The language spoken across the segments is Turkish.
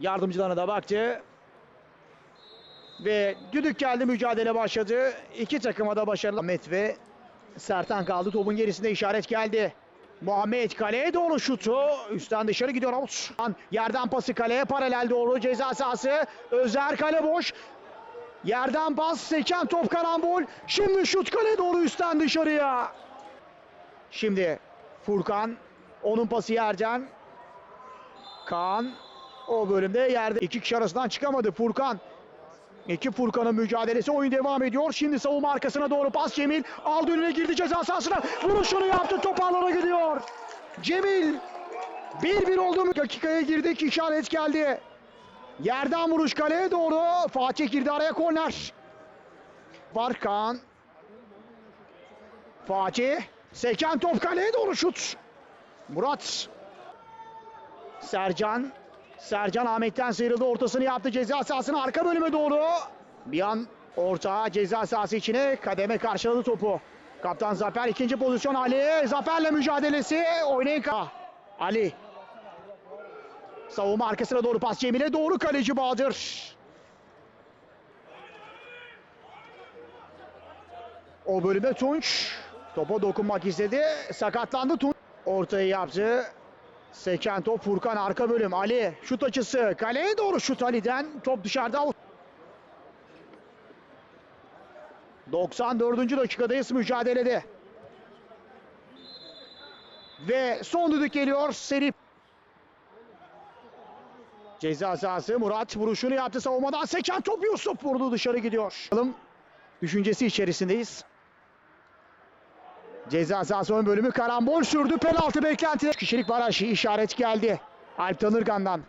Yardımcılarına da baktı. Ve düdük geldi mücadele başladı. İki takıma da başarılı. Ahmet ve Sertan kaldı. Topun gerisinde işaret geldi. Muhammed kaleye doğru şutu. Üstten dışarı gidiyor out. Yerden pası kaleye paralel doğru ceza sahası. Özer kale boş. Yerden pas seken top karambol. Şimdi şut kale doğru üstten dışarıya. Şimdi Furkan. Onun pası yerden. Kaan. O bölümde yerde iki kişi arasından çıkamadı Furkan. İki Furkan'ın mücadelesi oyun devam ediyor. Şimdi savunma arkasına doğru pas Cemil. Aldı önüne girdi ceza sahasına. Vuruşunu yaptı top ağlara gidiyor. Cemil 1-1 oldu. Dakikaya girdik işaret geldi. Yerden vuruş kaleye doğru. Fatih girdi araya korner. Var Kaan. Fatih. Seken top kaleye doğru şut. Murat. Sercan. Sercan Ahmet'ten sıyrıldı. Ortasını yaptı. Ceza sahasına arka bölüme doğru. Bir an orta ceza sahası içine kademe karşıladı topu. Kaptan Zafer ikinci pozisyon Ali. Zafer'le mücadelesi. Oynayın. ka- Ali. Savunma arkasına doğru pas Cemil'e doğru kaleci Bahadır. O bölüme Tunç. Topa dokunmak istedi. Sakatlandı Tunç. Ortayı yaptı. Seken top Furkan arka bölüm. Ali şut açısı. Kaleye doğru şut Ali'den. Top dışarıda. 94. dakikadayız mücadelede. Ve son düdük geliyor. Seri Ceza sahası Murat vuruşunu yaptı savunmadan. Seken top Yusuf vurdu dışarı gidiyor. Düşüncesi içerisindeyiz. Ceza sahası ön bölümü karambol sürdü. Penaltı beklenti. Kişilik baraj işaret geldi. Alp Tanırgan'dan.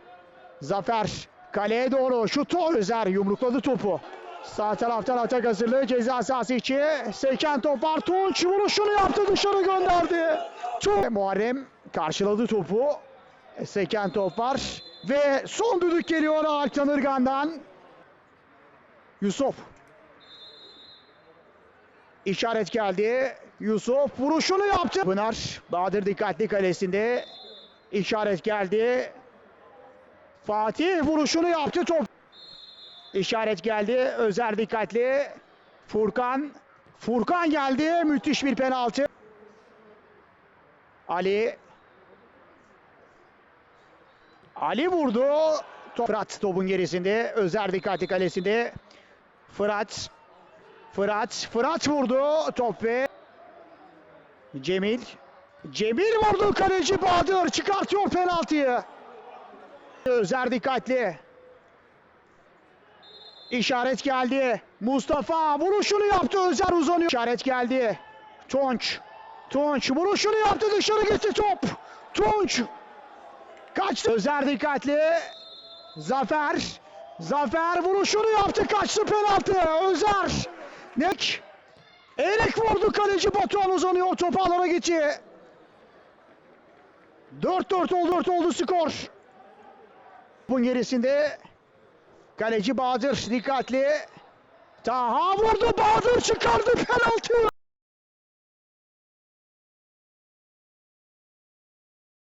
Zafer kaleye doğru şutu Özer yumrukladı topu. Sağ taraftan atak hazırlığı ceza sahası içi. Seken top var. Tunç vuruşunu yaptı dışarı gönderdi. Tunç. Muharrem karşıladı topu. Seken top var. Ve son düdük geliyor Alp Tanırgan'dan. Yusuf. İşaret geldi. Yusuf vuruşunu yaptı. Pınar Bahadır dikkatli kalesinde. İşaret geldi. Fatih vuruşunu yaptı top. İşaret geldi. Özer dikkatli. Furkan. Furkan geldi. Müthiş bir penaltı. Ali. Ali vurdu. Top- Fırat topun gerisinde. Özer dikkatli kalesinde. Fırat. Fırat. Fırat vurdu. Top ve Cemil. Cemil vurdu kaleci Bahadır. Çıkartıyor penaltıyı. Özer dikkatli. İşaret geldi. Mustafa vuruşunu yaptı. Özer uzanıyor. İşaret geldi. Tunç. Tunç vuruşunu yaptı. Dışarı gitti top. Tunç. Kaçtı. Özer dikkatli. Zafer. Zafer vuruşunu yaptı. Kaçtı penaltı. Özer. Nek. Erik vurdu kaleci Batuhan uzanıyor. Top alana gitti. 4-4 oldu 4 oldu skor. Bunun gerisinde kaleci Bahadır dikkatli. Taha vurdu Bahadır çıkardı penaltı.